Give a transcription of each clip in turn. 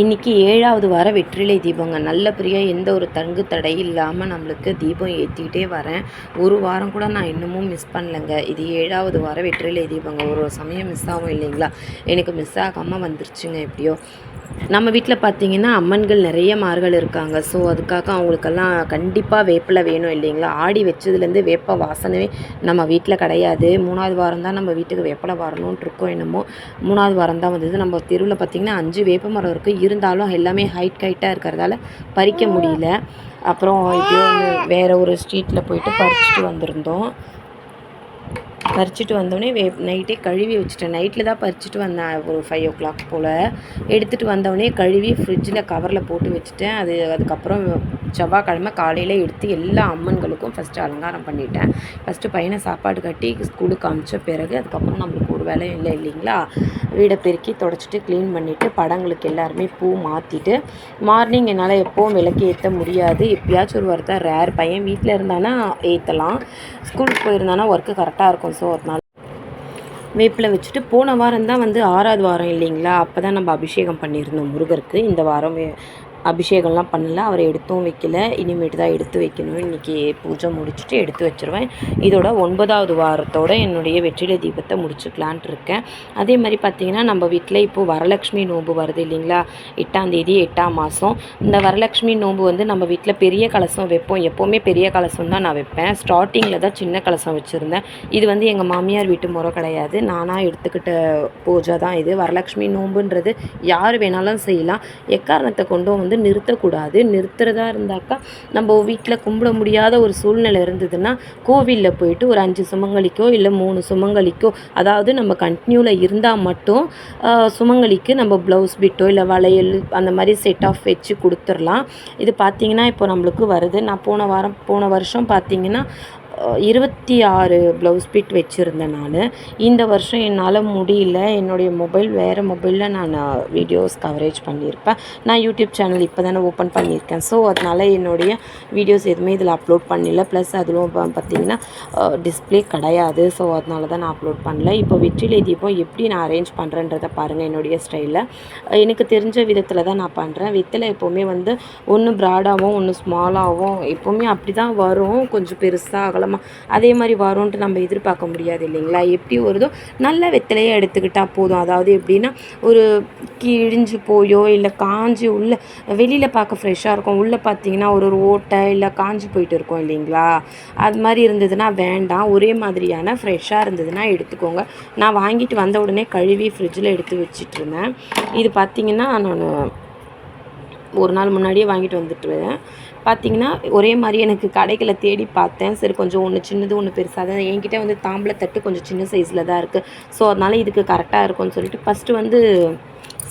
இன்றைக்கி ஏழாவது வார வெற்றிலை தீபங்க. நல்லபடியாக எந்த ஒரு தங்கு தடை இல்லாமல் நம்மளுக்கு தீபம் ஏற்றிக்கிட்டே வரேன். ஒரு வாரம் கூட நான் இன்னமும் மிஸ் பண்ணலைங்க. இது ஏழாவது வார வெற்றிலை தீபங்க. ஒரு ஒரு சமயம் மிஸ் ஆகும் இல்லைங்களா? எனக்கு மிஸ் ஆகாமல் வந்துருச்சுங்க எப்படியோ. நம்ம வீட்டில் பார்த்தீங்கன்னா அம்மன்கள் நிறைய மார்கள் இருக்காங்க. ஸோ அதுக்காக அவங்களுக்கெல்லாம் கண்டிப்பாக வேப்பிலை வேணும் இல்லைங்களா? ஆடி வச்சதுலேருந்து வேப்ப வாசனவே நம்ம வீட்டில் கிடையாது. மூணாவது வாரம் தான் நம்ம வீட்டுக்கு வேப்பிலை வரணுன்ட்டு இருக்கோம் என்னமோ மூணாவது வாரம் தான் வந்தது. நம்ம தெருவில் பார்த்திங்கன்னா அஞ்சு வேப்ப மரம் இருக்குது இருந்தாலும் எல்லாமே ஹைட் ஹைட்டாக இருக்கிறதால பறிக்க முடியல. அப்புறம் இப்படியோ வேறு ஒரு ஸ்ட்ரீட்டில் போயிட்டு பறிச்சுட்டு வந்திருந்தோம். பறிச்சுட்டு வந்தோடனே வே நைட்டே கழுவி வச்சுட்டேன். நைட்டில் தான் பறிச்சுட்டு வந்தேன். ஒரு ஃபைவ் ஓ கிளாக் போல். எடுத்துகிட்டு வந்தோடனே கழுவி ஃப்ரிட்ஜில் கவரில் போட்டு வச்சுட்டேன். அது அதுக்கப்புறம் செவ்வாய்க்கிழமை காலையில் எடுத்து எல்லா அம்மன்களுக்கும் ஃபஸ்ட்டு அலங்காரம் பண்ணிட்டேன். ஃபஸ்ட்டு பையனை சாப்பாடு கட்டி ஸ்கூலுக்கு அமிச்ச பிறகு அதுக்கப்புறம் நம்மளுக்கு ஒரு வேலையும் இல்லை இல்லைங்களா? வீடை பெருக்கி தொடச்சிட்டு க்ளீன் பண்ணிவிட்டு படங்களுக்கு எல்லாருமே பூ மாற்றிட்டு மார்னிங் என்னால் எப்போவும் விளக்கு ஏற்ற முடியாது. எப்பயாச்சும் ஒரு வாரத்தை ரேர் பையன் வீட்டில் இருந்தானா ஏற்றலாம் ஸ்கூலுக்கு போயிருந்தானா ஒர்க்கு கரெக்டாக இருக்கும். ஸோ அதனால வேப்பில் வச்சுட்டு போன வாரம் தான் வந்து ஆறாவது வாரம் இல்லைங்களா? அப்போ தான் நம்ம அபிஷேகம் பண்ணியிருந்தோம் முருகருக்கு. இந்த வாரம் வே- அபிஷேகம்லாம் பண்ணல அவரை எடுத்தும் வைக்கல. இனிமேட்டு தான் எடுத்து வைக்கணும். இன்றைக்கி பூஜை முடிச்சுட்டு எடுத்து வச்சுருவேன். இதோட ஒன்பதாவது வாரத்தோட என்னுடைய வெற்றிலை தீபத்தை முடிச்சுக்கலான்ட்டு இருக்கேன். அதே மாதிரி பார்த்திங்கன்னா நம்ம வீட்டில் இப்போது வரலட்சுமி நோன்பு வருது இல்லைங்களா? எட்டாம் தேதி எட்டாம் மாதம் இந்த வரலட்சுமி நோன்பு வந்து நம்ம வீட்டில் பெரிய கலசம் வைப்போம். எப்போவுமே பெரிய கலசம் தான் நான் வைப்பேன். ஸ்டார்டிங்கில் தான் சின்ன கலசம் வச்சுருந்தேன். இது வந்து எங்கள் மாமியார் வீட்டு முறை கிடையாது. நானாக எடுத்துக்கிட்ட பூஜை தான் இது. வரலட்சுமி நோம்புன்றது யார் வேணாலும் செய்யலாம். எக்காரணத்தை கொண்டும் வந்து நிறுத்தக்கூடாது. நிறுத்துறதா இருந்தாக்கா நம்ம வீட்டில் கும்பிட முடியாத ஒரு சூழ்நிலை இருந்ததுன்னா கோவிலில் போயிட்டு ஒரு அஞ்சு சுமங்கலிக்கோ இல்லை மூணு சுமங்கலிக்கோ அதாவது நம்ம கண்டினியூவில் இருந்தால் மட்டும் சுமங்கலிக்கு நம்ம ப்ளவுஸ் பிட்டோ இல்லை வளையல் அந்த மாதிரி செட் ஆஃப் வச்சு கொடுத்துடலாம் இது பார்த்தீங்கன்னா இப்போ நம்மளுக்கு வருது. நான் போன வாரம் போன வருஷம் பார்த்தீங்கன்னா இருபத்தி ஆறு ப்ளவுஸ் பிட் வச்சுருந்தேன் நான் இந்த வருஷம் என்னால் முடியல. என்னுடைய மொபைல் வேறு மொபைலில் நான் வீடியோஸ் கவரேஜ் பண்ணியிருப்பேன். நான் யூடியூப் சேனல் இப்போ தானே ஓப்பன் பண்ணியிருக்கேன். ஸோ அதனால் என்னுடைய வீடியோஸ் எதுவுமே இதில் அப்லோட் பண்ணல. ப்ளஸ் அதிலும் பார்த்திங்கன்னா டிஸ்ப்ளே கிடையாது. ஸோ அதனால தான் நான் அப்லோட் பண்ணல. இப்போ வெற்றிலை தீபம் எப்படி நான் அரேஞ்ச் பண்ணுறேன்றதை பாருங்கள் என்னுடைய ஸ்டைலில் எனக்கு தெரிஞ்ச விதத்தில் தான் நான் பண்ணுறேன் வெத்தலை எப்போவுமே வந்து ஒன்று ப்ராடாகவும் ஒன்று ஸ்மாலாகவும் எப்போவுமே அப்படி தான் வரும். கொஞ்சம் பெருசாக அகலமாக அதே மாதிரி வரும்ன்ட்டு நம்ம எதிர்பார்க்க முடியாது இல்லைங்களா? எப்படி வருதோ நல்ல வெத்தலையே எடுத்துக்கிட்டால் போதும். அதாவது எப்படின்னா ஒரு கிழிஞ்சு போயோ இல்லை காஞ்சி உள்ள வெளியில் பார்க்க ஃப்ரெஷ்ஷாக இருக்கும். உள்ளே பார்த்தீங்கன்னா ஒரு ஒரு ஓட்டை இல்லை காஞ்சி போயிட்டு இருக்கும் இல்லைங்களா? அது மாதிரி இருந்ததுன்னா வேண்டாம். ஒரே மாதிரியான ஃப்ரெஷ்ஷாக இருந்ததுன்னா எடுத்துக்கோங்க. நான் வாங்கிட்டு வந்த உடனே கழுவி ஃப்ரிட்ஜில் எடுத்து வச்சிட்டு இருந்தேன். இது பார்த்தீங்கன்னா நான் ஒரு நாள் முன்னாடியே வாங்கிட்டு வந்துட்டுருவேன். பார்த்தீங்கன்னா ஒரே மாதிரி எனக்கு கடைகளை தேடி பார்த்தேன். சரி கொஞ்சம் ஒன்று சின்னது ஒன்று பெருசாக தான். என்கிட்ட வந்து தாம்பளை தட்டு கொஞ்சம் சின்ன சைஸில் தான் இருக்குது ஸோ அதனால் இதுக்கு கரெக்டாக இருக்கும்னு சொல்லிட்டு ஃபஸ்ட்டு வந்து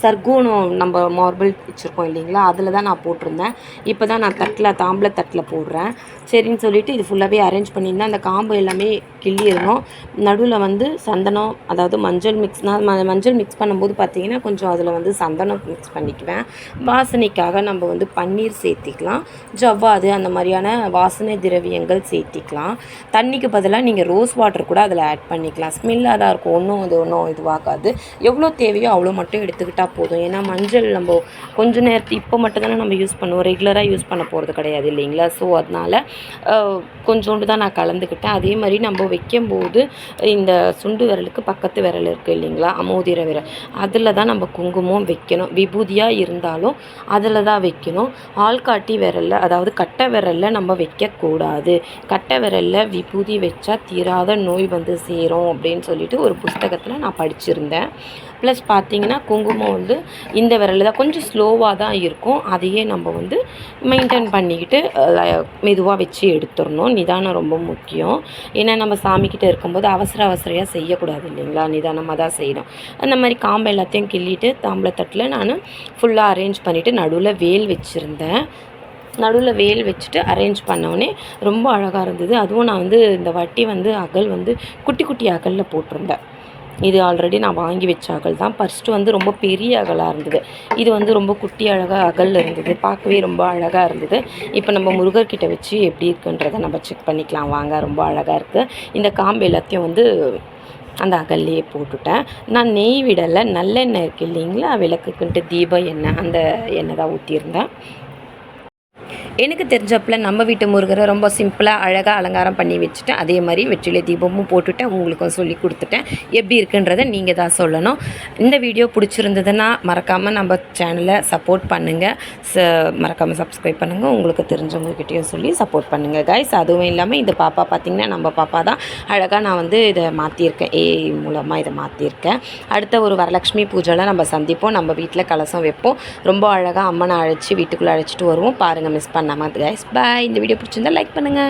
சர்க்கூனம் நம்ம மார்பிள் வச்சுருக்கோம் இல்லைங்களா? அதில் தான் நான் போட்டிருந்தேன். இப்போ தான் நான் தட்டில் தாம்பளை தட்டில் போடுறேன். சரின்னு சொல்லிவிட்டு இது ஃபுல்லாகவே அரேஞ்ச் பண்ணியிருந்தேன் அந்த காம்பு எல்லாமே கிள்ளிடணும் நடுவில் வந்து சந்தனம் அதாவது மஞ்சள் மிக்ஸ் நான் ம- மஞ்சள் மிக்ஸ் பண்ணும்போது பார்த்தீங்கன்னா கொஞ்சம் அதில் வந்து சந்தனம் மிக்ஸ் பண்ணிக்குவேன். வாசனைக்காக நம்ம வந்து பன்னீர் சேர்த்திக்கலாம். ஜவ்வாது அந்த மாதிரியான வாசனை திரவியங்கள் சேர்த்திக்கலாம். தண்ணிக்கு பதிலாக நீங்கள் ரோஸ் வாட்டர் கூட அதில் ஆட் பண்ணிக்கலாம். ஸ்மெல்லாக தான் இருக்கும். ஒன்றும் இது ஒன்றும் இதுவாகாது. எவ்வளோ தேவையோ அவ்வளோ மட்டும் எடுத்துக்கிட்டால் போதும். ஏன்னா மஞ்சள் நம்ம கொஞ்ச நேரத்து இப்போ மட்டும்தானே நம்ம யூஸ் பண்ணுவோம். ரெகுலராக யூஸ் பண்ண போகிறது கிடையாது இல்லைங்களா? ஸோ அதனால் கொஞ்சோண்டு தான் நான் கலந்துக்கிட்டேன். அதே மாதிரி நம்ம வைக்கும்போது இந்த சுண்டு விரலுக்கு பக்கத்து விரல் இருக்குது இல்லைங்களா? அமோதிர விரல். அதில் தான் நம்ம குங்குமம் வைக்கணும். விபூதியாக இருந்தாலும் அதில் தான் வைக்கணும். ஆள்காட்டி விரலில் அதாவது கட்டை விரலில் நம்ம வைக்கக்கூடாது. கட்டை விரலில் விபூதி வச்சா தீராத நோய் வந்து சேரும் அப்படின்னு சொல்லிட்டு ஒரு புஸ்தகத்தில் நான் படிச்சிருந்தேன். ப்ளஸ் பார்த்தீங்கன்னா குங்குமம் வந்து இந்த விரல் தான் கொஞ்சம் ஸ்லோவாக தான் இருக்கும். அதையே நம்ம வந்து மெயின்டைன் பண்ணிக்கிட்டு மெதுவாக வச்சு எடுத்துடணும். நிதானம் ரொம்ப முக்கியம். ஏன்னா நம்ம சாமிக்கிட்ட இருக்கும்போது அவசர அவசரையாக செய்யக்கூடாது இல்லைங்களா? நிதானமாக தான் செய்யணும். அந்த மாதிரி காம்பை எல்லாத்தையும் கிள்ளிட்டு தாம்பளத்தட்டில் நான் ஃபுல்லாக அரேஞ்ச் பண்ணிவிட்டு நடுவில் வேல் வச்சுருந்தேன். நடுவில் வேல் வச்சுட்டு அரேஞ்ச் பண்ணோடனே ரொம்ப அழகாக இருந்தது. அதுவும் நான் வந்து இந்த வாட்டி வந்து அகல் வந்து குட்டி குட்டி அகலில் போட்டிருந்தேன். இது ஆல்ரெடி நான் வாங்கி வச்ச அகல் தான். ஃபஸ்ட்டு வந்து ரொம்ப பெரிய அகலாக இருந்தது. இது வந்து ரொம்ப குட்டி அழகாக அகல் இருந்தது. பார்க்கவே ரொம்ப அழகாக இருந்தது. இப்போ நம்ம முருகர்கிட்ட வச்சு எப்படி இருக்குன்றதை நம்ம செக் பண்ணிக்கலாம். வாங்க ரொம்ப அழகாக இருக்குது இந்த காம்பு எல்லாத்தையும் வந்து அந்த அகல்லையே போட்டுட்டேன். நான் நெய் விடலை. நல்லெண்ணெய் இருக்குது இல்லைங்களா? விளக்குக்குன்ட்டு தீபம் எண்ணெய் அந்த எண்ணெய் தான் ஊற்றியிருந்தேன் எனக்கு தெரிஞ்சப்பில் நம்ம வீட்டு முருகரை ரொம்ப சிம்பிளாக அழகாக அலங்காரம் பண்ணி வச்சுட்டேன் அதே மாதிரி வெற்றிலை தீபமும் போட்டுட்டேன் உங்களுக்கும் சொல்லி கொடுத்துட்டேன். எப்படி இருக்குன்றதை நீங்கள் தான் சொல்லணும். இந்த வீடியோ பிடிச்சிருந்ததுன்னா மறக்காமல் நம்ம சேனலை சப்போர்ட் பண்ணுங்கள் ச மறக்காமல் சப்ஸ்கிரைப் பண்ணுங்கள் உங்களுக்கு தெரிஞ்சவங்கக்கிட்டேயும் சொல்லி சப்போர்ட் பண்ணுங்கள் கைஸ் அதுவும் இல்லாமல் இந்த பாப்பா பார்த்திங்கன்னா நம்ம பாப்பா தான் அழகாக நான் வந்து இதை மாற்றியிருக்கேன் ஏஐ மூலமாக இதை மாற்றியிருக்கேன் அடுத்த ஒரு வரலட்சுமி பூஜைலாம் நம்ம சந்திப்போம். நம்ம வீட்டில் கலசம் வைப்போம். ரொம்ப அழகாக அம்மனை அழைச்சி வீட்டுக்குள்ளே அழைச்சிட்டு வருவோம். பாருங்கள் மிஸ் பண்ணாமல் கைஸ் பாய் இந்த வீடியோ பிடிச்சிருந்தா லைக் பண்ணுங்கள்